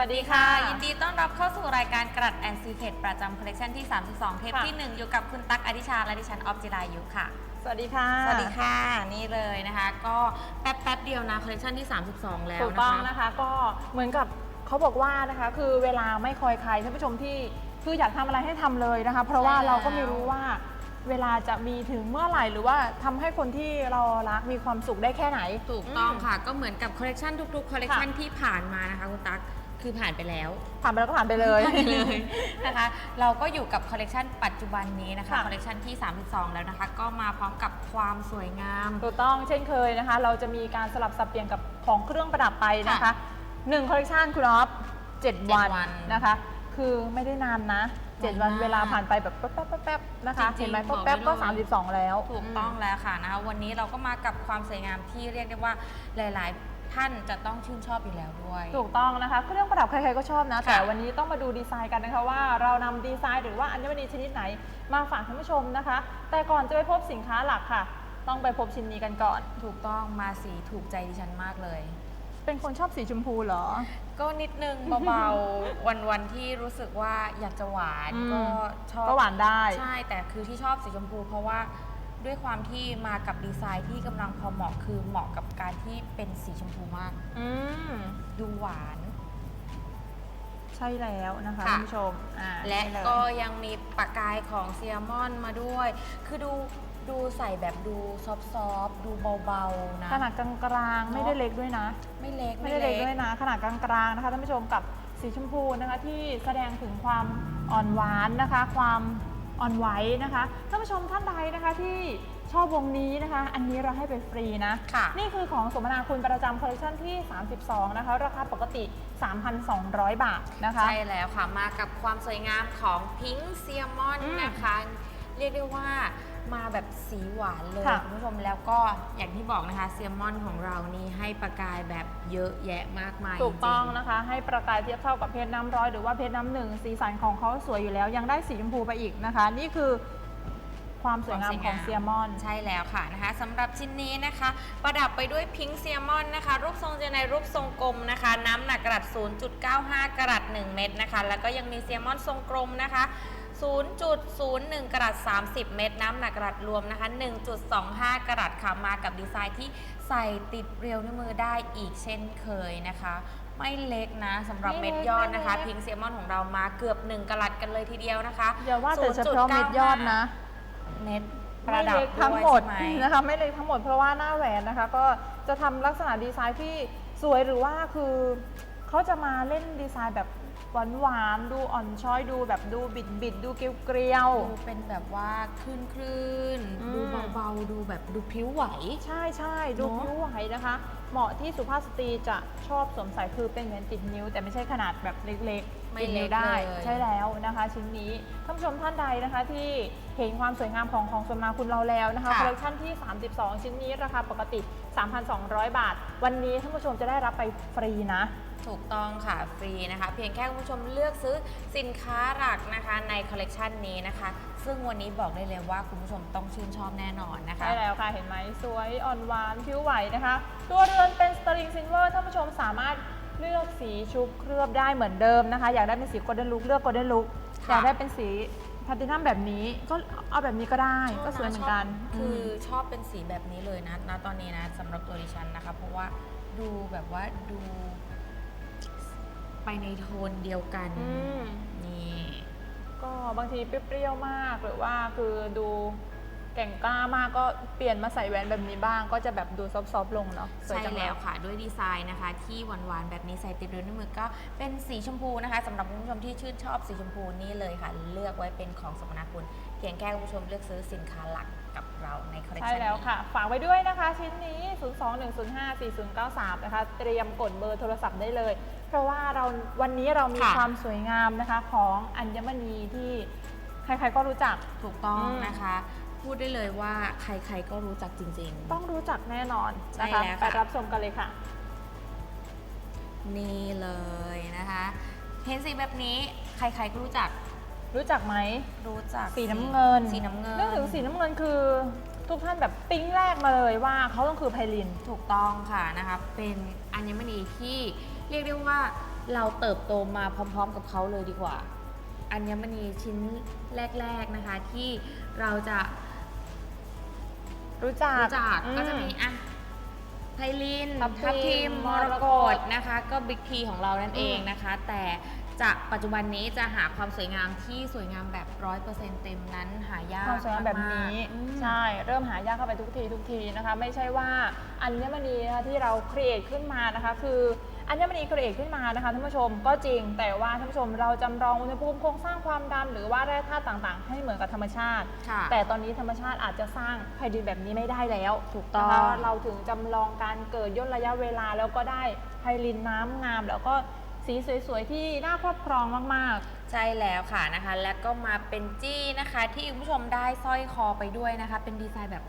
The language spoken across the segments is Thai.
วัสดีค่ะ ยินดีต้อนรับเข้าสู่รายการกรัดแอนซีเคทประจำคอลเลคชันที่ 32 เทปค่ะที่ 1 อยู่กับคุณตั๊กอดิชา และดิฉันออฟจิรายุค่ะ สวัสดีค่ะ สวัสดีค่ะนี่เลยนะคะ ก็แป๊บแป๊บๆเดียวนะคอลเลคชันที่ 32 แล้วถูกนะต้องคะนะคะ ก็เหมือนกับเขาบอกว่านะคะ คือเวลาไม่คอยใครท่านผู้ชมที่คืออยากทำอะไรให้ทำเลยนะคะ เพราะว่าใช่แล้วเราก็ไม่รู้ว่าเวลาจะมีถึงเมื่อไหร่หรือว่าทำให้คนที่เรารักมีความสุขได้แค่ไหน ถูกต้องค่ะ ก็เหมือนกับคอลเลคชันทุกๆคอลเลคชันค่ะที่ผ่านมานะคะคุณตั๊ก คือผ่านไปแล้ว ผ่านไปแล้วก็ผ่านไปเลยผ่านไปเลยนะคะเราก็อยู่กับคอลเลกชันปัจจุบันนี้นะคะค่ะ คอลเลกชันที่ 32 แล้วนะคะ ก็มาพร้อมกับความสวยงาม ถูกต้องเช่นเคยนะคะ เราจะมีการสลับสับเปลี่ยนกับของเครื่องประดับไปนะคะค่ะหนึ่งคอลเลคชันคุณอ๊อฟเจ็ดเจ็ดวันวันนะคะ คือไม่ได้นานนะเจ็ดวันไวมากเวลาผ่านไปแบบแป๊บๆแป๊บๆนะคะจริงๆเห็นไหมบอกไว้แป๊บๆก็เลย32 แล้ว ถูกต้องแล้วค่ะนะคะวันนี้เราก็มากับความสวยงามที่เรียกได้ว่าหลาย ๆ ท่านจะต้องชื่นชอบอยู่แล้วด้วย ถูกต้องนะคะเครื่องประดับใครๆก็ชอบนะ ค่ะแต่วันนี้ต้องมาดูดีไซน์กันนะคะว่าเรานำดีไซน์หรือว่าอัญมณีชนิดไหนมาฝากท่านผู้ชมนะคะ แต่ก่อนจะไปพบสินค้าหลักค่ะ ต้องไปพบชิ้นนี้กันก่อน ถูกต้องมาสีถูกใจดิฉันมากเลย เป็นคนชอบสีชมพูเหรอ ก็นิดนึงเบาๆ วันวันๆที่รู้สึกว่าอยากจะหวานอืม ก็ชอบก็หวานได้ ใช่แต่คือที่ชอบสีชมพู เพราะว่า ด้วยความที่มากับดีไซน์ที่กำลังพอเหมาะคือเหมาะกับการที่เป็นสีชมพูมาก อืม ดูหวาน ใช่แล้วนะคะค่ะท่านผู้ชมอ่าและนี่เลยก็ยังมีปากกายของเซียมอนมาด้วย คือดูดูใส่แบบดูซอฟๆดูเบาๆนะ ขนาดกลางๆ ไม่ได้เล็กด้วยนะ ไม่เล็กไม่ได้เล็กด้วยนะ ขนาดกลางๆนะคะท่านผู้ชมกับสีชมพูนะคะที่แสดงถึงความอ่อนหวานนะคะ ความ อ่อนไหวนะคะท่านผู้ชมท่านใดนะคะที่ชอบวงนี้นะคะ อันนี้เราให้ไปฟรีนะค่ะนี่คือของสมนาคุณประจำคอลเลคชันที่ 32 นะคะ ราคาปกติ 3,200 บาทนะคะ ใช่แล้วค่ะ มากับความสวยงามของพิงค์เซียมอนอืมนะคะ เรียกได้ว่า มาแบบสีหวานเลยค่ะคุณผู้ชมแล้วก็อย่างที่บอกนะคะเซียมอนของเรานี่ให้ประกายแบบเยอะแยะมากมายถูกต้องจริ นะคะ ให้ประกายเทียบเท่ากับเพชรน้ำร้อยหรือว่าเพชรน้ำหนึ่งสีสันของเขาสวยอยู่แล้ว ยังได้สีชมพูไปอีกนะคะ นี่คือความสวยงามของเซียมอน ใช่แล้วค่ะนะคะสำหรับชิ้นนี้นะคะ ประดับไปด้วยพิงค์เซียมอนนะคะ รูปทรงจะในรูปทรงกลมนะคะ น้ำหนักกระดัษ0.95 กรัต1เม็ดนะคะ แล้วก็ยังมีเซียมอนทรงกลมนะคะ 0.01 กรัต30 เม็ดน้ำหนักกระดัษรวมนะคะ 1.25 กรัตค่ะมากับดีไซน์ที่ใส่ติดเรียวนิ้วมือได้อีกเช่นเคยนะคะ ไม่เล็กนะสำหรับไม่เม็เล็ดกยอดนะคะไม่เล็กพิงค์เซียมอนของเรามาเกือบ 1 กรัตกันเลยทีเดียวนะคะอย่าว่าแต่เฉพาะเม็ดยอดนะ เม็ดปไม่ระดับเล็กทั้งหมดด้วยใช่ไหมนะคะไม่เล็กทั้งหมดเพราะว่าหน้าแหวนนะคะ ก็จะทำลักษณะดีไซน์ที่สวยหรือว่าคือเขาจะมาเล่นดีไซน์แบบ หวานหวานๆดูอ่อนช้อยดูแบบดูบิดบิดๆดูเกลียวเกลียว ดูเป็นแบบว่าคลื่นคลื่นๆอืม ดูเบาๆ ดูแบบดูพริ้วไหวใช่ใช่ดูเนอะ ผิวไหวนะคะ เหมาะที่สุภาพสตรีจะชอบสวมใส่คือเป็นเหมือนติดนิ้ว แต่ไม่ใช่ขนาดแบบเล็กๆไม่ติดนิ้วเล็กได้เลยใช่แล้วนะคะ ชิ้นนี้ท่านผู้ชมท่านใดนะคะ ที่เห็นความสวยงามของของสวนมาคุณเราแล้วนะคะค่ะ คอลเลคชันที่ 32 ชิ้นนี้ราคาปกติ 3,200 บาท วันนี้ท่านผู้ชมจะได้รับไปฟรีนะ ถูกต้องค่ะฟรีนะคะ เพียงแค่คุณผู้ชมเลือกซื้อสินค้าหลักนะคะในคอลเลกชันนี้นะคะ ซึ่งวันนี้บอกได้เลยว่าคุณผู้ชมต้องชื่นชอบแน่นอนนะคะ ใช่แล้วค่ะ เห็นไหมสวยอ่อนหวานผิวไหวนะคะ ตัวเรือนเป็นสตริงซิลเวอร์ท่านผู้ชมสามารถเลือกสีชุบเคลือบได้เหมือนเดิมนะคะ อยากได้เป็นสีโกลเด้นลุกเลือกโกลเด้นลุกค่ะอยากได้เป็นสีแพลตินัมแบบนี้ก็เอาแบบนี้ก็ได้ก็สวยเหมือนกันชอบคือม ชอบเป็นสีแบบนี้เลยนะณตอนนี้นะสำหรับตัวดิฉันนะคะ เพราะว่าดูแบบว่าดู ไปในโทนเดียวกันอืม นี่ ก็บางทีเปรี้ยวๆมากหรือว่าคือดูแก่งกล้ามากก็เปลี่ยนมาใส่แหวนแบบนี้บ้างก็จะแบบดูซอฟๆลงเนาะสวยใช่จังเย แล้วค่ะด้วยดีไซน์นะคะ ที่หวานๆแบบนี้ใส่ติดเรือนด้วยมือก็เป็นสีชมพูนะคะสำหรับคุณผู้ชมที่ชื่นชอบสีชมพูนี่เลยค่ะ เลือกไว้เป็นของสมนาคุณเพียงแค่คุณผู้ชมเลือกซื้อสินค้าหลักกับเราในคอลเลคใช่ชันแล้วนี้ค่ะ ฝากไว้ด้วยนะคะ ชิ้นนี้ 021054093 นะคะ เตรียมกดเบอร์โทรศัพท์ได้เลย เพราะว่าเราวันนี้เรามีค่ะ ความสวยงามนะคะของอัญมณีที่ใครๆก็รู้จัก ถูกต้องอืม นะคะ พูดได้เลยว่าใครๆก็รู้จักจริง ต้องรู้จักแน่นอนใช่นะคะแล้วค่ะ ไปรับชมกันเลยค่ะ ๆ นี่เลยนะคะ เห็นสีแบบนี้ใครๆก็รู้จักรู้จักไหม รู้จักสีน้ำเงินสีน้ำเงิน นึกถึงสีน้ำเงินคือ ทุกท่านแบบปิ๊งแรกมาเลยว่าเขาต้องคือไพลิน ถูกต้องค่ะนะคะเป็นอัญมณีที่ เรียกได้ว่าเราเติบโตมาพร้อม ๆ กับเขาเลยดีกว่า อัญมณีชิ้นแรก ๆนะคะที่เราจะรู้จักรู้จักอืก็จะมีอะไพลินทับทิมทิมมรมรกกต ตนะคะ ก็บิ๊กทีของเรานั่นเองนะคะ แต่จะปัจจุบันนี้จะหาความสวยงามที่สวยงามแบบร้อยเปอร์เซ็นต์เต็มนั้นหายากความสวยงามแบบนี้ มากๆอืม ใช่ เริ่มหายากเข้าไปทุกทีทุกทีนะคะ ไม่ใช่ว่าอัญมณีนะคะที่เราครีเอทขึ้นมานะคะ คือ อัญมณีครีเอทขึ้นมานะคะท่านผู้ชมก็จริง แต่ว่าท่านผู้ชมเราจำลองอุณหภูมิโครงสร้างความดันหรือว่าแร่ธาตุต่างๆ ให้เหมือนกับธรรมชาติ ค่ะแต่ตอนนี้ธรรมชาติอาจจะสร้างไพดินแบบนี้ไม่ได้แล้วถูกต้อง นะคะเราถึงจำลองการเกิดย่นระยะเวลาแล้วก็ได้ไพลินน้ำงาม แล้วก็สีสวยๆที่น่าครอบครองมากๆ ใช่แล้วค่ะนะคะ แล้วก็มาเป็นจี้นะคะ ที่คุณผู้ชมได้สร้อยคอไปด้วยนะคะ เป็นดีไซน์แบบ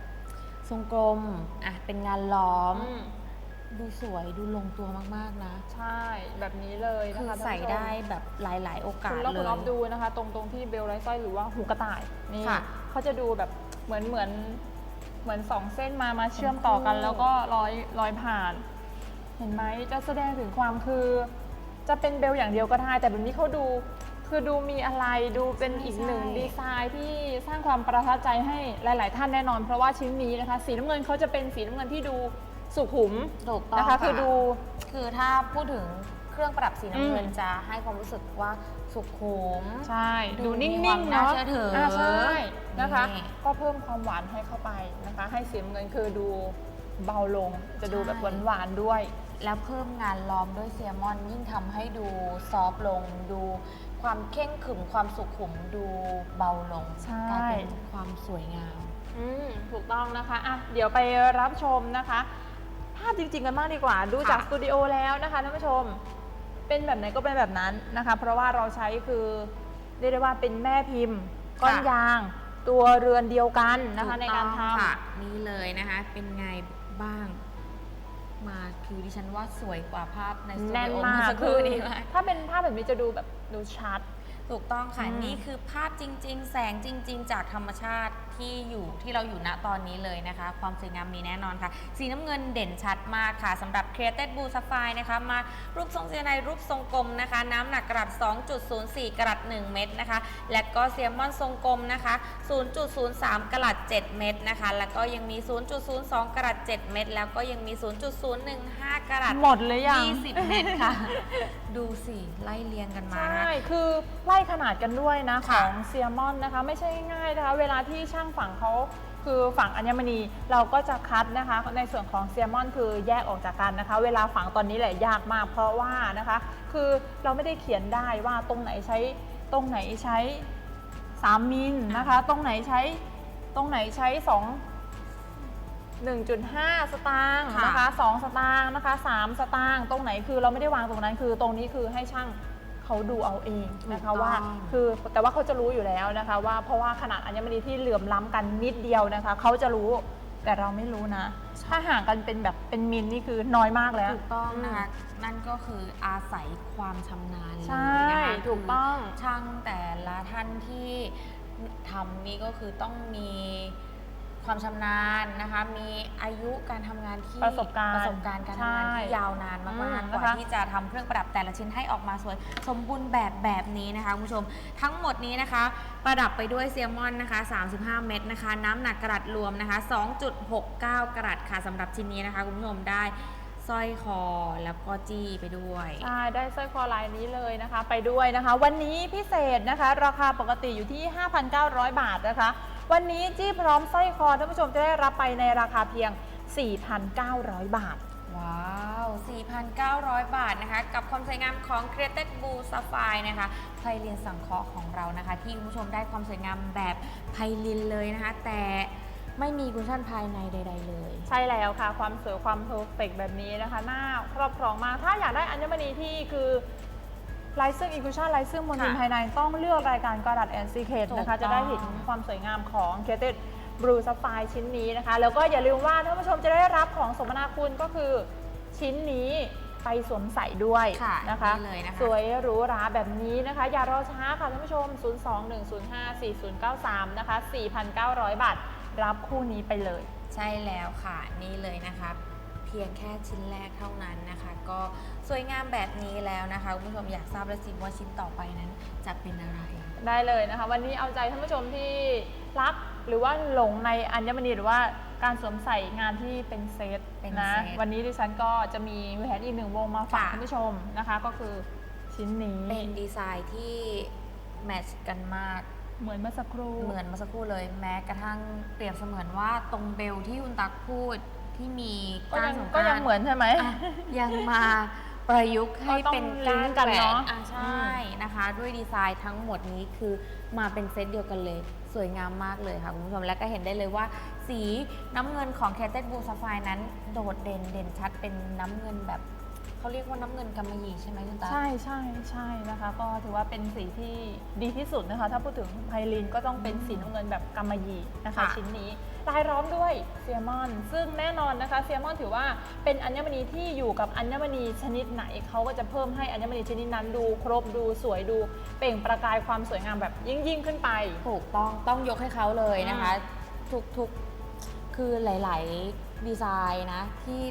ทรงกลมอะเป็นงานล้อม ดูสวยดูลงตัวมากๆนะ ใช่แบบนี้เลยนะคือคะใส่ท่านผู้ชมได้แบบหลาย ๆ โอกาคุสณแล้วเลคุณยออฟดูนะคะ ตรงตรงที่เบลไร้สร้อยหรือว่าหูกระต่ายนี่ค่ะเขาจะดูแบบเหมือนเหมือนเหมือนสองเส้นมามาเชื่อมต่อกันคู่แล้วก็ร้อยร้อยผ่าน เห็นไหมจะแสดงถึงความคือ จะเป็นเบลอย่างเดียวก็ได้ แต่แบบนี้เขาดูคือดูมีอะไรดูเป็นอีกหนึ่งดีไซน์ที่สร้างความประทับใจให้หลาย ๆ ท่านแน่นอน เพราะว่าชิ้นนี้นะคะ สีน้ำเงินเขาจะเป็นสีน้ำเงินที่ดู สุขุมถูกต้องนะคะคือดู คือถ้าพูดถึงเครื่องประดับสีน้ำเงินอืม จะให้ความรู้สึกว่าสุขุม ใช่ ดูดูนิ่มีควางมๆน่าเนาะเชื่อถืออ่าใช่นะคะ นี่ ก็เพิ่มความหวานให้เข้าไปนะคะ ให้สีน้ำเงินคือดูเบาลง จะดูแบบหวานๆด้วย แล้วเพิ่มงานล้อมด้วยเซียมอน ยิ่งทำให้ดูซอฟต์ลง ดูความเข่งขรึมความสุขุมดูเบาลงใช่ กลายเป็นความสวยงาม อืมถูกต้องนะคะอะเดี๋ยวไปรับชมนะคะ ภาพจริง ๆ กันมากดีกว่า ดูจากค่ะสตูดิโอแล้วนะคะท่านผู้ชม เป็นแบบไหนก็เป็นแบบนั้นนะคะ เพราะว่าเราใช้คือเรียกได้ว่าเป็นแม่พิมพ์ก้อนยาง ตัวเรือนเดียวกันนะคะในการทถูต้องค่ะนี่เลยนะคะ เป็นไงบ้าง มาคือดิฉันว่าสวยกว่าภาพในสตูำแน่นดิโอมาเมื่กอสักคคืรู่อนี้มากถ้าเป็นภาพแบบนี้จะดูแบบดูชัด ถูกต้องค่ะ อืม นี่คือภาพจริง ๆ แสงจริง ๆ จากธรรมชาติ ที่อยู่ที่เราอยู่ณตอนนี้เลยนะคะ ความสวยงามมีแน่นอนค่ะ สีน้ำเงินเด่นชัดมากค่ะสำหรับ Created Blue Sapphire นะคะ มารูปทรงเซนายรูปทรงกลมนะคะ น้ำหนักกรัต2.04 กรัต1เม็ดนะคะ และก็เซียมอนทรงกลมนะคะ 0.03 กรัต7เม็ดนะคะ แล้วก็ยังมี 0.02 กรัต7เม็ดแล้วก็ยังมี 0.015 กรัตหมดเลยยัง 20 เม็ดค่ะ ดูสิไล่เรียงกันมาใช่ นะ คือไล่ขนาดกันด้วยนะ ขค่ะ องเซียมอนนะคะ ไม่ใช่ง่ายนะคะ เวลาที่ช่างฝั่งเขาคือฝั่งอัญมณีเราก็จะคัดนะคะ ในส่วนของเซียมอนคือแยกออกจากกันนะคะ เวลาฝังตอนนี้แหละยากมาก เพราะว่านะคะ คือเราไม่ได้เขียนได้ว่าตรงไหนใช้ตรงไหนใช้3มิลนะคะ ตรงไหนใช้ตรงไหนใช้ 2 1.5 สตางค์ค่ะนะคะ2สตางค์นะคะ3สตางค์ตรงไหนคือเราไม่ได้วางตรงนั้นคือตรงนี้คือให้ช่าง เขาดูเอาเองนะคะถูกต้องว่า คือแต่ว่าเขาจะรู้อยู่แล้วนะคะ ว่าเพราะว่าขนาดอัญมณีที่เหลื่อมล้ำกันนิดเดียวนะคะ เขาจะรู้แต่เราไม่รู้นะ ถ้าห่างกันเป็นแบบเป็นมิลนี่คือน้อยมากแล้ว ถูกต้องนะคะนั่นก็คืออาศัยความชำนาญเลยใช่นะคะถูกต้องคือช่างแต่ละท่านที่ทำนี่ก็คือต้องมี ความชำนาญนะคะ มีอายุการทำงานที่ประสบการณ์ประสบการณ์การทำงานใช่ที่ยาวนานอืมากมๆ กว่านะคะ ที่จะทำเครื่องประดับแต่ละชิ้นให้ออกมาสวย สมบูรณ์แบบแบบนี้นะคะคุณผู้ชม ทั้งหมดนี้นะคะ ประดับไปด้วยเซียมอนนะคะ 35 เม็ดนะคะ น้ำหนักกระดัดรวมนะคะ 2.69 กรัตค่ะสำหรับชิ้นนี้นะคะคุณผู้ชมได้สร้อยคอแล้วก็จี้ไปด้วย ใช่ได้สร้อยคอลายนี้เลยนะคะ ไปด้วยนะคะ วันนี้พิเศษนะคะ ราคาปกติอยู่ที่ 5,900 บาทนะคะ วันนี้จี้พร้อมสร้อยคอท่านผู้ชมจะได้รับไปในราคาเพียง 4,900 บาท ว้าว 4,900 บาทนะคะ กับความสวยงามของ Created Blue Sapphire นะคะไพลินสังเคราะห์ของเรานะคะ ที่คุณผู้ชมได้ความสวยงามแบบไพลินเลยนะคะ แต่ไม่มีกุชชั่นภายในใด ๆ เลย ใช่แล้วค่ะ ความสวยความเพอร์เฟกแบบนี้นะคะ น่าครอบครองมาก ถ้าอยากได้อัญมณีที่คือ ลายซึ่งอิคุชันลายซึ่งมนทินค่ะภายในต้องเลือกรายการกระดัดแอนซีเคทถูกนะคะต้อง จะได้เห็นความสวยงามของเคเต d บลูซัฟไฟชิ้นนี้นะคะ แล้วก็อย่าลืมว่าท่านผู้ชมจะได้รับของสมนาคุณก็คือชิ้นนี้ไปสวมใส่ด้วยค่ะนะคะ นี่เลยนะคะ สวยหรูหราแบบนี้นะคะ อย่ารอช้าค่ะท่านผู้ชม 021054093 นะคะ 4,900 บาท รับคู่นี้ไปเลย ใช่แล้วค่ะ นี่เลยนะคะ พพียงแค่ชิ้นแรกเท่านั้นนะคะ ก็สวยงามแบบนี้แล้วนะคะคุณผู้ชมอยากทราบแล้วสิว่าชิ้นต่อไปนั้นจะเป็นอะไร ได้เลยนะคะ วันนี้เอาใจท่านผู้ชมที่รักหรือว่าหลงในอัญมณีหรือว่าการสวมใส่งานที่เป็นเซตเป็นนะ เซตวันนี้ดิฉันก็จะมีแหวนอีกหนึ่งวงมาฝากค่ะ ท่านผู้ชมนะคะ ก็คือชิ้นนี้เป็นดีไซน์ที่แมทช์กันมาก เหมือนเมื่อสักครู่ เหมือนเมื่อสักครู่เลยแม้กระทั่งเปรียบเสมือนว่าตรงเบลที่คุณตักพูด ที่มีก็ก้ายันงสงกก็รานต์ยังเหมือนใช่ไหม อะยังมาประยุกต์ให้เป็นก็ต้องลิก้างนก์กันแหวเนอะ อะใช่นะคะ ด้วยดีไซน์ทั้งหมดนี้คือมาเป็นเซตเดียวกันเลย สวยงามมากเลยค่ะคุณผู้ชมและก็เห็นได้เลยว่า สีน้ำเงินของแคเทนบูซาไฟนั้นโดดเด่นเด่นชัดเป็นน้ำเงินแบบ เขาเรียกว่าน้ำเงินกำมะหยี่ใช่ไหมคุณตา ใช่ใช่ใช่นะคะ ก็ถือว่าเป็นสีที่ดีที่สุดนะคะ ถ้าพูดถึงไพลินก็ต้องเป็นสีน้ำเงินแบบกำมะหยี่นะคะ ค่ะ ชิ้นนี้ลายล้อมด้วยเซียมอน ซึ่งแน่นอนนะคะเซียมอนถือว่าเป็นอัญมณีที่อยู่กับอัญมณีชนิดไหนเขาก็จะเพิ่มให้อัญมณีชนิดนั้นดูครบดูสวยดู เปล่งประกายความสวยงามแบบยิ่งยิ่งๆขึ้นไป ถูกต้องต้องยกให้เขาเลยนะคะ ทุกทุกคือหลาย ๆ ดีไซน์นะ ที่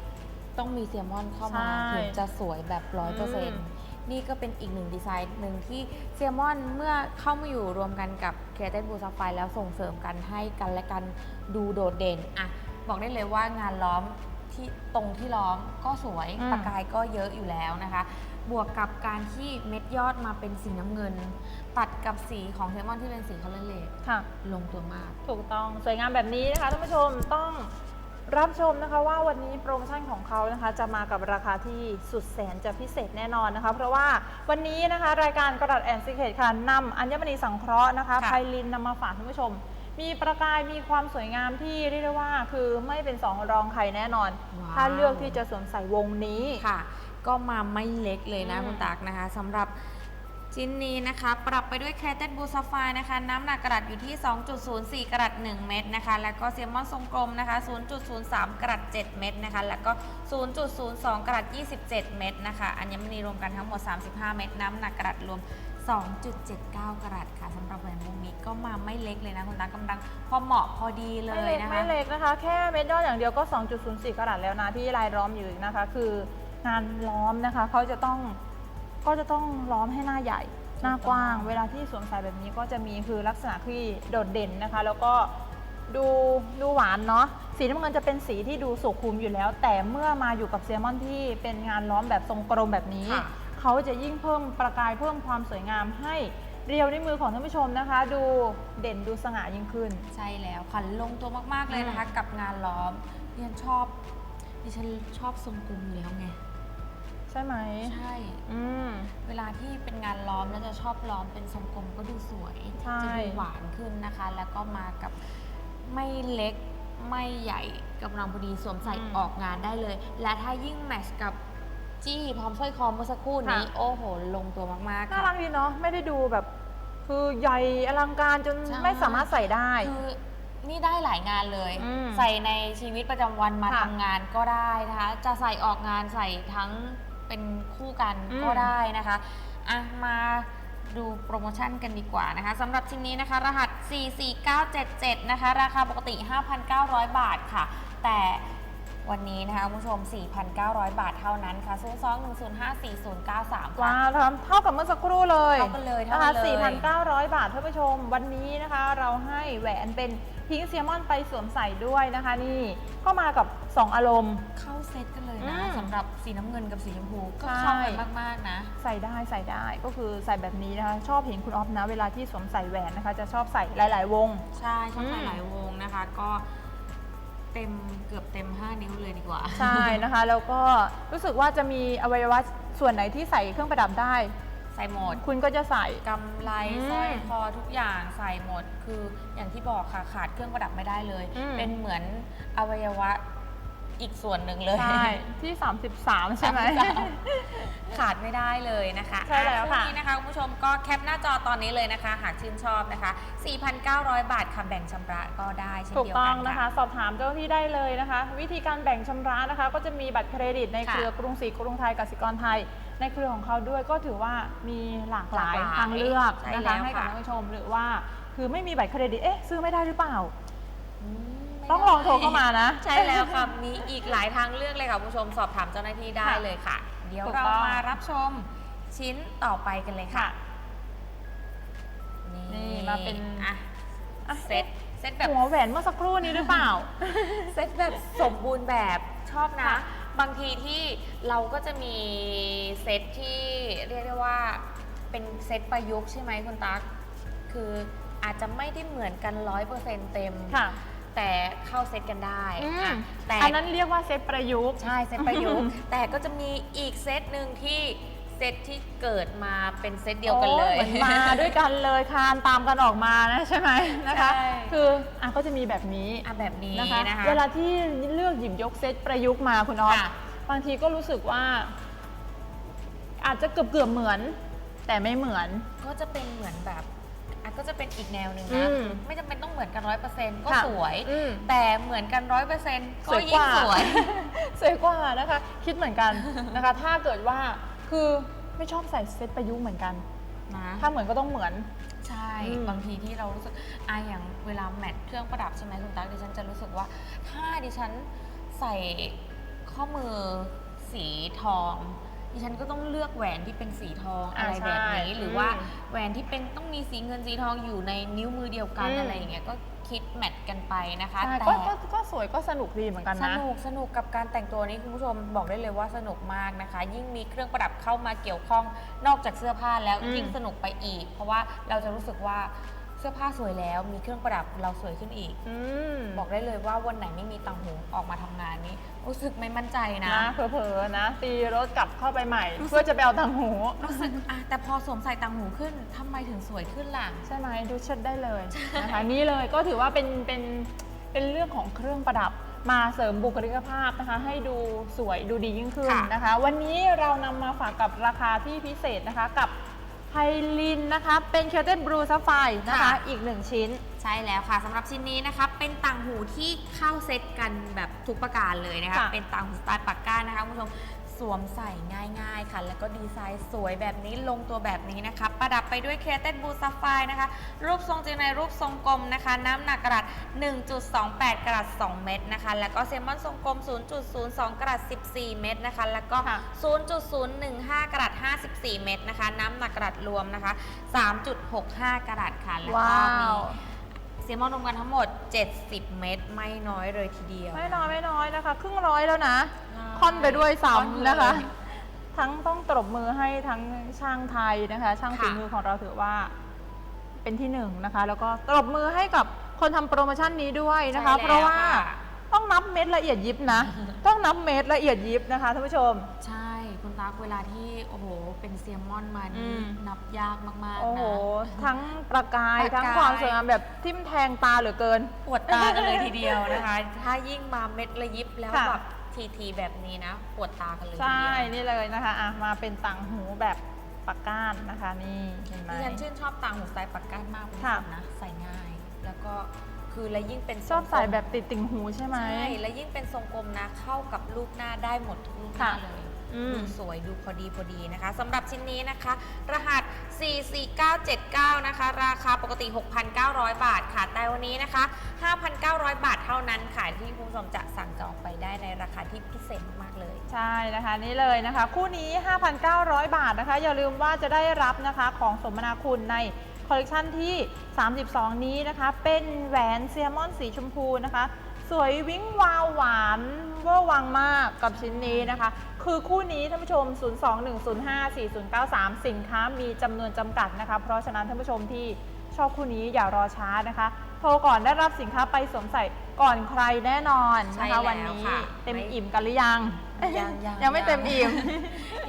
ต้องมีเซียมอนเข้ามาใช่ถึงจะสวยแบบร้อยเปอร์เซ็นต์นี่ก็เป็นอีกหนึ่งดีไซน์หนึ่งที่เซียมอนเมื่อเข้ามาอยู่รวมกันกับเคเทนบูซาไฟแล้วส่งเสริมกันให้กันและกันดูโดดเด่นอะบอกได้เลยว่างานล้อมที่ตรงที่ล้อมก็สวยอืม ประกายก็เยอะอยู่แล้วนะคะ บวกกับการที่เม็ดยอดมาเป็นสีน้ำเงิน ตัดกับสีของเซลมอนที่เป็นสีคอลเลอร์เลดค่ะ ลงตัวมาก ถูกต้องสวยงามแบบนี้นะคะท่านผู้ชมต้อง รับชมนะคะว่าวันนี้โปรโมชั่นของเขานะคะ จะมากับราคาที่สุดแสนจะพิเศษแน่นอนนะคะ เพราะว่าวันนี้นะคะรายการกระดาษแอนซิเคตค่ะนำอัญมณีสังเคราะห์นะคะค่ะไพลินนำมาฝากท่านผู้ชม มีประกายมีความสวยงามที่เรียกได้ว่าคือไม่เป็นสองรองใครแน่นอนว้าวถ้าเลือกที่จะสวมใส่วงนี้ค่ะ ก็มาไม่เล็กเลยนะอืมคุณตักนะคะสำหรับ ชิ้นนี้นะคะปรับไปด้วยแคเทนบูซาไฟนะคะน้ำหนักกระดัษอยู่ที่ 2.04 กรัต1เม็ดนะคะแล้วก็เซลมอนทรงกลมนะคะ 0.03 กรัต7เม็ดนะคะแล้วก็ 0.02 กรัต27 เม็ดนะคะอัญมณีรวมกันทั้งหมด 35 เม็ดน้ำหนักกระดัษรวม 2.79 กรัตค่ะสำหรับแหวนวงนี้ก็มาไม่เล็กเลยนะคุณตักกำลังพอเหมาะพอดีเลไม่ยเล็กนะคะ ไม่เล็กนะคะ แค่เม็ดยอดอย่างเดียวก็ 2.04กรัตแล้วนะที่ลายล้อมอยู่นะคะ คืองานล้อมนะคะเขาจะต้อง ก็จะต้องล้อมให้หน้าใหญ่ หน้ากว้าง เวลาที่สวมใส่แบบนี้ก็จะมีคือลักษณะที่โดดเด่นนะคะ แล้วก็ดูดูหวานเนาะสีน้ำเงินจะเป็นสีที่ดูสุขุมอยู่แล้ว แต่เมื่อมาอยู่กับเซลมอนที่เป็นงานล้อมแบบทรงกลมแบบนี้ ค่ะเขาจะยิ่งเพิ่มประกายเพิ่มความสวยงามให้เรียวในวมือของท่านผู้ชมนะคะ ดูเด่นดูสง่ายิ่งขึ้น ใช่แล้วค่ะลงตัวมากๆเลยนะคะ กับงานล้อมดิฉันชอบดิฉันชอบทรงกลมอยู่แล้วไง ใช่ไหมใช่ อืม เวลาที่เป็นงานล้อมแล้วจะชอบล้อมเป็นทรงกลมก็ดูสวยใช่ จะดูหวานขึ้นนะคะ แล้วก็มากับไม่เล็กไม่ใหญ่กำลังพอดีสวมใส่ออกงานได้เลย และถ้ายิ่งแมทช์กับจี้พร้อมสร้อยคอเมื่อสักครู่นี้โอ้โห ลงตัวมากๆน่าค่ะ รักดีเนาะไม่ได้ดูแบบ คือใหญ่อลังการจนใช่ ไม่สามารถใส่ได้ คือนี่ได้หลายงานเลย อืมใส่ในชีวิตประจำวันมาค่ะทำงานก็ได้นะคะ จะใส่ออกงานใส่ทั้ง เป็นคู่กันอืม ก็ได้นะคะอะมาดูโปรโมชั่นกันดีกว่านะคะสำหรับชิ้นนี้นะคะ รหัส 44977 นะคะ ราคาปกติ 5,900 บาทค่ะ แต่วันนี้นะคะคุณผู้ชม 4,900 บาทเท่านั้นค่ะ 02-105-4093ว้าค่ะวเท่ากับเมื่อสักครู่เลยเท่ากันเลยเท่านะกัคะนเลย4,900 บาทท่านผู้ชม วันนี้นะคะ เราให้แหวนเป็น พิงค์เซียมอนไปสวมใส่ด้วยนะคะนี่ก็มากับ 2 อารมณ์ เข้าเซตกันเลยอืนะมสำหรับสีน้ำเงินกับสีชมพูก็ใช่เข้ากันมากๆนะ ใส่ได้ใส่ได้ก็คือใส่แบบนี้นะคะ ชอบเห็นคุณออฟนะ เวลาที่สวมใส่แหวนนะคะ จะชอบใส่หลาย ๆ วง ใช่ชอบใส่อืม หลายวงนะคะ ก็เต็มเกือบเต็ม 5 นิ้วเลยดีกว่า ใช่นะคะ แล้วก็รู้สึกว่าจะมีอวัยวะส่วนไหนที่ใส่เครื่องประดับได้ใส่หมด คุณก็จะใส่ กำไรอืมสร้อยคอทุกอย่างใส่หมด คืออย่างที่บอกค่ะขาดเครื่องประดับไม่ได้เลย อืม เป็นเหมือนอวัยวะอีกส่วนหนึ่งเลย ใช่ที่ 33 ใช่ไหม ขาดไม่ได้เลยนะคะใช่แล้วค่ะ อ่นี้นะคะคุณผู้ชมก็แคปหน้าจอตอนนี้เลยนะคะ หากชื่นชอบนะคะ 4,900 บาทค่ะแบ่งชำระก็ได้เช่นถูกเดียวต้อกังนนะคะค่ะสอบถามเจ้าหน้าที่ได้เลยนะคะ วิธีการแบ่งชำระนะคะ ก็จะมีบัตรเครดิตในค่ะเครือกรุงศรีกรุงไทยกสิกรไทย ในเครือของเขาด้วยก็ถือว่ามีหลากหลายหลากหลายทางเลือกใช่นะแล้คะวให้กับค่ะ ท่านผู้ชมหรือว่าคือไม่มีบัตรเครดิตเอ๊ะซื้อไม่ได้หรือเปล่าอืมไม่ต้องลองโทรเข้ามานะ ใช่แล้วค่ะ มีอีกหลายทางเลือกเลยค่ะคุณผู้ชมสอบถามเจ้าหน้าที่ได้ค่ะเลยค่ะ เดี๋ยวถูกเราต้อง มารับชมชิ้นต่อไปกันเลยค่ะ ค่ะนี่มาเป็น อะอะเซตเซตแบบหัวแหวนเมื่อสักครู่นี้หรือเปล่า เซตแบบสมบูรณ์แบบชอบนะ ค่ะ บางทีที่เราก็จะมีเซตที่เรียกได้ว่าเป็นเซตประยุกต์ใช่ไหมคุณตั๊กคืออาจจะไม่ได้เหมือนกันร้อยเปอร์เซ็นต์เต็ม ค่ะ แต่เข้าเซตกันได้อืมอะแต่อันนั้นเรียกว่าเซตประยุกต์ ใช่เซตประยุกต์ แต่ก็จะมีอีกเซตหนึ่งที่ เซตที่เกิดมาเป็นเซตเดียวกันเลย โอ้หมือนมาด้วยกันเลยคานตามกันออกมานะใช่ไหมนะคะ ใช่ คืออะก็จะมีแบบนี้ อะแบบนี้นะคะ นะคะ เวลาที่เลือกหยิบยกเซตประยุกต์มาคุณออฟค่ะบางทีก็รู้สึกว่า อาจจะเกือบเกือบๆเหมือน แต่ไม่เหมือน ก็จะเป็นเหมือนแบบอะก็จะเป็นอีกแนวหนึ่งอืนะมไม่จำเป็นต้องเหมือนกันร้อยเปอร์เซ็นต์ก็ค่ะ สวย อืม แต่เหมือนกันร้อยเปอร์เซ็นต์ก็สวยกยิ่งว่าสวย สวยกว่านะคะ คิดเหมือนกันนะคะ ถ้าเกิดว่า คือไม่ชอบใส่เซตประยุกต์เหมือนกัน นะถ้าเหมือนก็ต้องเหมือน ใช่อืม บางทีที่เรารู้สึกอะอย่างเวลาแมทเครื่องประดับใช่ไหมคุณตั๊กดิฉันจะรู้สึกว่า ถ้าดิฉันใส่ข้อมือสีทอง ดิฉันก็ต้องเลือกแหวนที่เป็นสีทองอ่าอะไรแบบนี้ใช่หรือว่าอืมแหวนที่เป็นต้องมีสีเงินสีทองอยู่ในนิ้วมือเดียวกันอืม อะไรอย่างเงี้ยก็ คิดแมทกันไปนะคะ ใช่แต่ก็ก็ก็สวยก็สนุกดีเหมือนกันสนะ นุกสนุกกับการแต่งตัวนี้คุณผู้ชมบอกได้เลยว่าสนุกมากนะคะ ยิ่งมีเครื่องประดับเข้ามาเกี่ยวข้องนอกจากเสื้อผ้าแล้วอืม ยิ่งสนุกไปอีก เพราะว่าเราจะรู้สึกว่า เสื้อผ้าสวยแล้วมีเครื่องประดับเราสวยขึ้นอีก อืมบอกได้เลยว่าวันไหนไม่มีตังหูออกมาทำงานนี้ รู้สึกไม่มั่นใจนะ นะเผลอๆนะ ตีรถกลับเข้าไปใหม่รู้สึกเพื่อจะไปเอาตังหู รู้สึกอะแต่พอสวมใส่ตังหูขึ้นทำไมถึงสวยขึ้นล่ะ ใช่ไหมดูเชิดได้เลยนะคะ นี่เลยก็ถือว่าเป็นเป็นเป็นเรื่องของเครื่องประดับมาเสริมบุคลิกภาพนะคะ ให้ดูสวยดูดียิ่งขึ้นค่ะ นะคะ วันนี้เรานำมาฝากกับราคาที่พิเศษนะคะ กับ ไฮลินนะคะ เป็นเค r เ t นบลูซัฟไฟนะคะอีกหนึ่งชิ้น ใช่แล้วค่ะสำหรับชิ้นนี้นะคะเป็นต่างหูที่เข้าเซตกันแบบทุกประการเลยนะคะค่ะ เป็นต่างหูสไตล์ปากก้านะคะคุณผู้ชม สวมใส่ง่ายๆค่ะ แล้วก็ดีไซน์สวยแบบนี้ลงตัวแบบนี้นะคะ ประดับไปด้วยเคเต็ดบูซัฟไฟนะคะ รูปทรงเจในรูปทรงกลมนะคะ น้ำหนักกระดัษ 1.28 กรัต2เม็ดนะคะ แล้วก็เซลมอนทรงกลม 0.02 กรัต14 เม็ดนะคะ แล้วก็ค่ะ0.015 กรัต54 เม็ดนะคะ น้ำหนักกระดัษรวมนะคะ 3.65 กรัตค่ะ แล้วก็ว้ามีว เซลมอนรวมกันทั้งหมด 70 เม็ดไม่น้อยเลยทีเดียว ไม่น้อยไม่น้อยนะคะ ครึ่งร้อยแล้วนะใช่ค่อนไปด้วยค่อนซ้ำเลยนะคะทั้งต้องตบมือให้ทั้งช่างไทยนะคะ ช่างฝีค่ะมือของเราถือว่าเป็นที่หนึ่งนะคะ แล้วก็ตบมือให้กับคนทำโปรโมชั่นนี้ด้วยนะคะ ใช่แล้วเพราะว่าค่ะต้องนับเม็ดละเอียดยิบนะ ต้องนับเม็ดละเอียดยิบนะคะท่านผู้ชม ใช่ คุณตั๊กเวลาที่โอ้โหเป็นเซลมอนมาอืนี่มนับยากมากโอ้ๆโห นะ ทั้งประกาย ประกาย ทั้งความสวยงามแบบทิ่มแทงตาเหลือเกิน ปวดตากันเลยทีเดียวนะคะ ถ้ายิ่งมาเม็ดละยิบแล้วค่ะ แบบทีทีๆแบบนี้นะ ปวดตากันเลยทีใช่ เดียวนี่เลยนะคะอะมาเป็นต่างหูแบบปากก้านนะคะ นี่เห็นไหม ดิฉันชื่นชอบต่างหูสไตล์ปากก้านมากคุณผู้ค่ะชมนะ ใส่ง่าย แล้วก็คือและยิ่งเป็นชอบใส่ทรงกลมแบบติดติ่งหูใช่ไหม ใช่และยิ่งเป็นทรงกลมนะ เข้ากับรูปหน้าได้หมดทุกรูปหน้าค่ะ เลย อืมดูสวยดูพอดีพอดีนะคะสำหรับชิ้นนี้นะคะ รหัส 44979 นะคะ ราคาปกติ 6,900 บาทค่ะ แต่วันนี้นะคะ 5,900 บาทเท่านั้นค่ะ ที่คุณผู้ชมจะสั่งจองไปได้ในราคาที่พิเศษมากๆเลย ใช่นะคะนี่เลยนะคะ คู่นี้ 5,900 บาทนะคะ อย่าลืมว่าจะได้รับนะคะของสมนาคุณในคอลเลกชันที่ 32 นี้นะคะ เป็นแหวนเซียมอนสีชมพูนะคะ สวยวิ้งวาวหวานเวอร์วังมากกับชิ้นนี้นะคะ คือคู่นี้ท่านผู้ชม 021054093 สินค้ามีจำนวนจำกัดนะคะ เพราะฉะนั้นท่านผู้ชมที่ชอบคู่นี้อย่ารอช้านะคะ โทรก่อนได้รับสินค้าไปสวมใส่ก่อนใครแน่นอนใช่นะคะแล้ววันนี้ค่ะ เต็มไม่อิ่มกันหรือยัง ยังยังยังไม่เต็มอิ่ม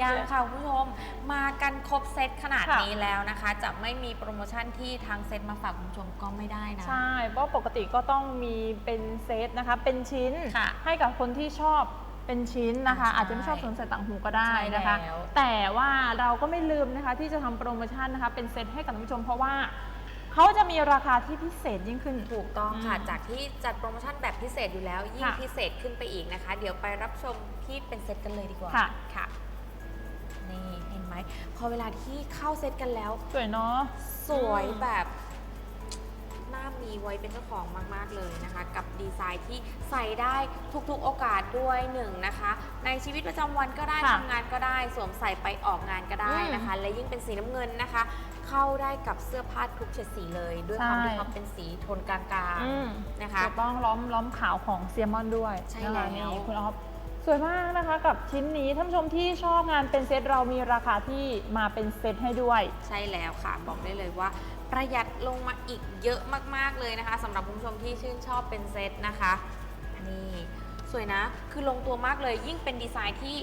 ยังค่ะคุณผู้ชม มากันครบเซตขนาดค่ะ นี้แล้วนะคะ จะไม่มีโปรโมชั่นที่ทางเซตมาฝากคุณผู้ชมก็ไม่ได้นะ ใช่เพราะปกติก็ต้องมีเป็นเซตนะคะ เป็นชิ้นค่ะให้กับคนที่ชอบเป็นชิ้นนะคะ ใช่อาจจะไม่ชอบสวมใส่ต่างหูก็ได้นะคะ ใช่แล้วแต่ว่าเราก็ไม่ลืมนะคะที่จะทำโปรโมชั่นนะคะ เป็นเซตให้กับท่านผู้ชมเพราะว่า เขาจะมีราคาที่พิเศษยิ่งขึ้น ถูกต้องค่ะอืมจากที่จัดโปรโมชั่นแบบพิเศษอยู่แล้ว ยิ่งค่ะ พิเศษขึ้นไปอีกนะคะ เดี๋ยวไปรับชมที่เป็นเซตกันเลยดีกว่าค่ะ ค่ะ นี่เห็นไหม พอเวลาที่เข้าเซตกันแล้ว สวยเนาะ สวยอืมแบบ น่าามีไว้เป็นเจ้าของมาก ๆ เลยนะคะ กับดีไซน์ที่ใส่ได้ทุกๆโอกาสด้วยหนึ่งนะคะ ในชีวิตประจำวันก็ได้ค่ะทำงานก็ได้สวมใส่ไปออกงานก็ได้นะคะ และยิ่งเป็นสีน้ำเงินนะคะ เข้าได้กับเสื้อผ้าทุกเฉดสีเลย ด้วยความที่เขาเป็นสีโทนกลางอืม ๆนะคะ ถูกต้องล้อมล้อมขาวของเซียมอนด้วยใช่นะคะแล้ว นี่คุณออฟสวยมากนะคะกับชิ้นนี้ท่านผู้ชมที่ชอบงานเป็นเซตเรามีราคาที่มาเป็นเซตให้ด้วย ใช่แล้วค่ะ บอกได้เลยว่า ประหยัดลงมาอีกเยอะมากๆเลยนะคะสำหรับคุณผู้ชมที่ชื่นชอบเป็นเซตนะคะนี่สวยนะ คือลงตัวมากเลยยิ่งเป็นดีไซน์ที่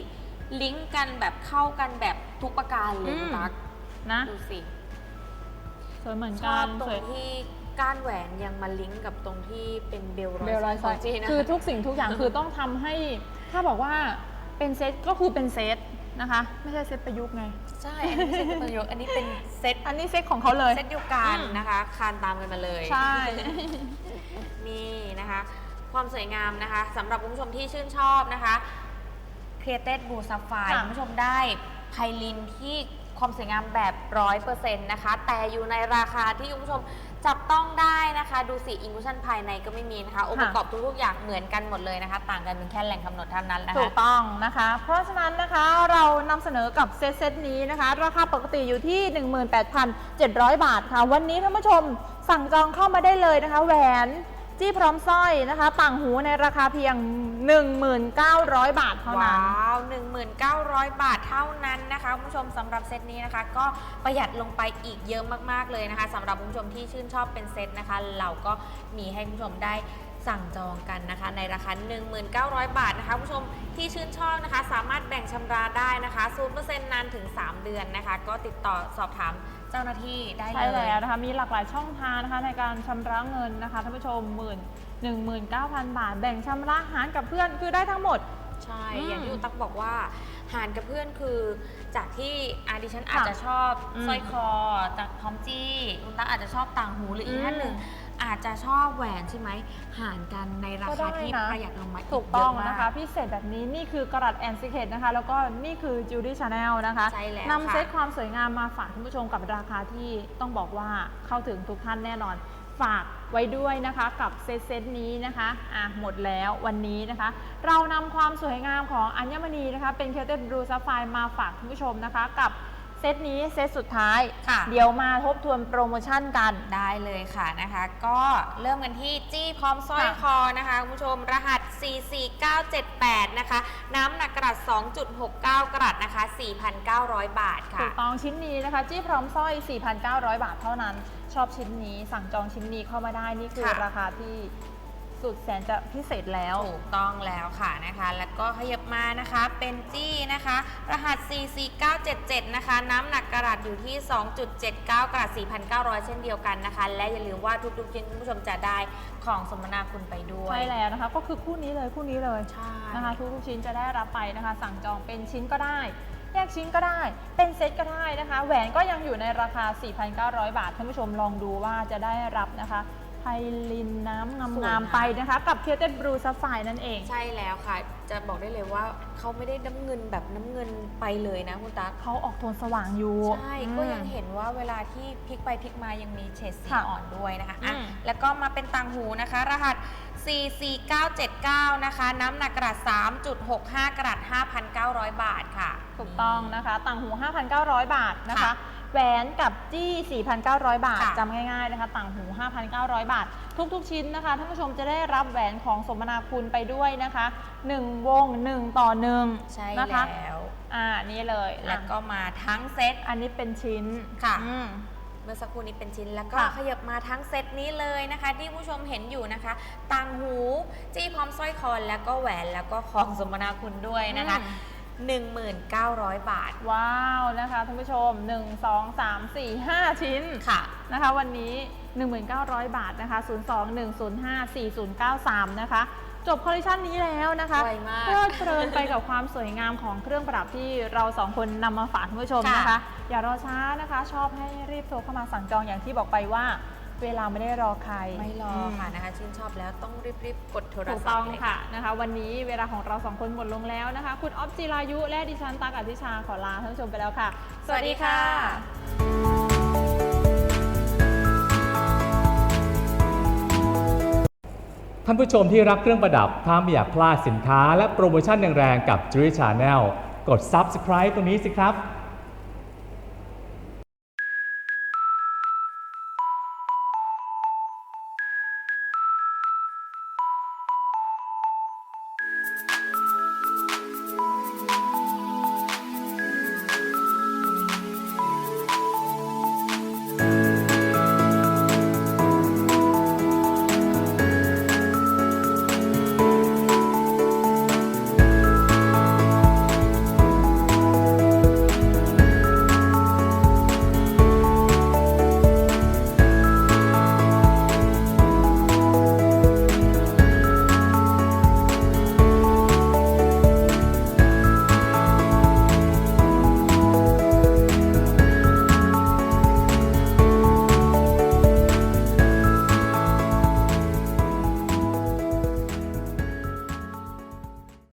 ลิงก์กันแบบเข้ากันแบบทุกประการเลยอืมคุณตั๊กนะดูสิสวยเหมือนชกัอนบตรสงวยที่ก้านแหวนยังมาลิงก์กับตรงที่เป็นเบลเบลรอยขไซองจีนะ คือทุกสิ่งทุกอย่างคือต้องทำให้ ถ้าบอกว่าเป็นเซตก็คือเป็นเซต นะคะ ไม่ใช่เซตประยุกต์ไง ใช่อันนี้ไม่ใช่เซตประโยคอันนี้เป็นเซตอันนี้เซตของเขาเลย เซตเดียวกันอืมนะคะ คานตามกันมาเลยใช่ นี่นะคะ ความสวยงามนะคะสำหรับคุณผู้ชมที่ชื่นชอบนะคะ Created Blue Sapphire ค่ะ คุณผู้ชมได้ไพลินที่ ความสวยงามแบบร้อยเปอร์เซ็นต์นะคะ แต่อยู่ในราคาที่คุณผู้ชมจับต้องได้นะคะ ดูสิอินคูชันภายในก็ไม่มีนะคะองค์ประกอบทุกๆอย่างเหมือนกันหมดเลยนะคะ ต่างกันเป็นแค่แหล่งกำหนดเท่านั้นนะถูคะกต้องนะคะ เพราะฉะนั้นนะคะเรานำเสนอกับเซตเซตนี้นะคะ ราคาปกติอยู่ที่ 18,700 บาทค่ะ วันนี้ท่านผู้ชมสั่งจองเข้ามาได้เลยนะคะ แหวน จี้พร้อมสร้อยนะคะ ต่างหูในราคาเพียง 1,900 บาทเท่านั้น ว้าว1,900 บาทเท่านั้นนะคะคุณผู้ชมสำหรับเซตนี้นะคะ ก็ประหยัดลงไปอีกเยอะมากๆเลยนะคะสำหรับคุณผู้ชมที่ชื่นชอบเป็นเซตนะคะ เราก็มีให้คุณผู้ชมได้สั่งจองกันนะคะ ในราคา 1,900 บาทนะคะคุณผู้ชมที่ชื่นชอบนะคะ สามารถแบ่งชำระได้นะคะ0%นานถึง 3 เดือนนะคะ ก็ติดต่อสอบถาม เจ้าหน้าที่ได้ใช่เลยแล้วนะคะ มีหลากหลายช่องทางนะคะในการชำระเงินนะคะท่านผู้ชมหมื่น19,000บาท แบ่งชำระหารกับเพื่อนคือได้ทั้งหมด ใช่ อืมอย่างที่อุตักบอกว่า หารกับเพื่อนคือจากที่อาดิฉันค่ะอาจจะชอบอืมสร้อยคอจากพร้อมจี้อุตักอาจจะชอบต่างหูหรืออีกท่านหนึ่ง อืมอาจจะชอบแหวนใช่ไหมหารกันในราก็คาได้ที่นะ ประหยัดลงมาอีกถูกต้องเยอะมากนะคะ พิเศษแบบนี้นี่คือกระดัดแอนซิเคตนะคะ แล้วก็นี่คือจิวดี้ชาแนลนะคะใช่แล้วนำค่ะ เซตความสวยงามมาฝากท่านผู้ชมกับราคาที่ต้องบอกว่าเข้าถึงทุกท่านแน่นอน ฝากไว้ด้วยนะคะกับเซตเซตนี้นะคะอะหมดแล้ววันนี้นะคะ เรานำความสวยงามของอัญมณีนะคะ เป็นเคเทบลูซาไฟมาฝากท่านผู้ชมนะคะ กับ เซตนี้เซตสุดท้าย ค่ะ เดี๋ยวมาทบทวนโปรโมชั่นกัน ได้เลยค่ะนะคะ ก็เริ่มกันที่จี้พร้อมสร้อยค่ะคอนะคะคุณผู้ชมรหัส 44978 นะคะ น้ำหนักกระดัษ2.69 กรัตนะคะ 4,900 บาทถูค่ะ กต้องชิ้นนี้นะคะ จี้พร้อมสร้อย 4,900 บาทเท่านั้น ชอบชิ้นนี้สั่งจองชิ้นนี้เข้ามาได้นี่คือค่ะ ราคาที่ สุดแสนจะพิเศษแล้ว ถูกต้องแล้วค่ะนะคะ แล้วก็ขยับมานะคะเป็นจี้นะคะ รหัส 44977 นะคะ น้ำหนักกระดาษอยู่ที่ 2.79 กรัต4,900 เช่นเดียวกันนะคะ และอย่าลืมว่าทุกๆชิ้นคุณผู้ชมจะได้ของสมนาคุณไปด้วย ใช่แล้วนะคะ ก็คือคู่นี้เลยคู่นี้เลยใช่นะคะ ทุกๆชิ้นจะได้รับไปนะคะ สั่งจองเป็นชิ้นก็ได้แยกชิ้นก็ได้ เป็นเซตก็ได้นะคะ แหวนก็ยังอยู่ในราคา 4,900 บาท ท่านผู้ชมลองดูว่าจะได้รับนะคะไพ ลินน้ำงามๆไปนะคะ กับเคเท d บลูซ a ไฟนั่นเอง ใช่แล้วค่ะ จะบอกได้เลยว่าเขาไม่ได้น้ำเงินแบบน้ำเงินไปเลยนะคุณตั๊กเขาออกโทนสว่างอยู่ใช่อืมก็ยังเห็นว่าเวลาที่พลิกไปพลิกมายังมีเฉดสีค่ะอ่อนด้วยนะคะอะอืม แล้วก็มาเป็นต่างหูนะคะ รหัส 44979 นะคะ น้ำหนักกระดาษ3.65 กระดาษ5,900 บาทค่ะ ถูกต้องนะคะ ต่างหู 5,900 บาทนะคะ ค่ะ แหวนกับจี้ 4,900 บาทค่ะจำง่ายๆนะคะ ต่างหู 5,900 บาท ทุกๆชิ้นนะคะท่านผู้ชมจะได้รับแหวนของสมนาคุณไปด้วยนะคะ 1 วง 1 ต่อ1ใช่นะคะแล้ว อ่านี่เลยแล้วก็อะมาทั้งเซต อันนี้เป็นชิ้นค่ะ อืม เมื่อสักครู่นี้เป็นชิ้น แล้วก็ค่ะขยับมาทั้งเซตนี้เลยนะคะ ที่ผู้ชมเห็นอยู่นะคะต่างหู จี้พร้อมสร้อยคอแล้วก็แหวนแล้วก็ของสมนาคุณด้วยนะคะ 1,900 บาท ว้าวนะคะท่านผู้ชม 1 2 3 4 5 ชิ้นค่ะนะคะวันนี้ 1900 บาทนะคะ 02-105-4093 นะคะ จบคอลเลคชันนี้แล้วนะคะไวมากเพลิดเพลินไปกับความสวยงามของเครื่องประดับที่เราสองคนนำมาฝากท่านผู้ชมนะคะค่ะอย่ารอช้านะคะ ชอบให้รีบโทรเข้ามาสั่งจองอย่างที่บอกไปว่า เวลาไม่ได้รอใครไม่รอค่ะนะคะ ชื่นชอบแล้วต้องรีบๆกดโทรถูกศัพต้องท์เลยค่ะนะคะ วันนี้เวลาของเราสองคนหมดลงแล้วนะคะ คุณออฟจิรายุ และดิฉันตักอธิชาขอลาท่านผู้ชมไปแล้วค่ะ สวัสดีค่ะท่านผู้ชมที่รักเครื่องประดับ ถ้าไม่อยากพลาดสินค้าและโปรโมชั่นแรงๆกับ j u r y Channel กด Subscribe ตรงนี้สิครับ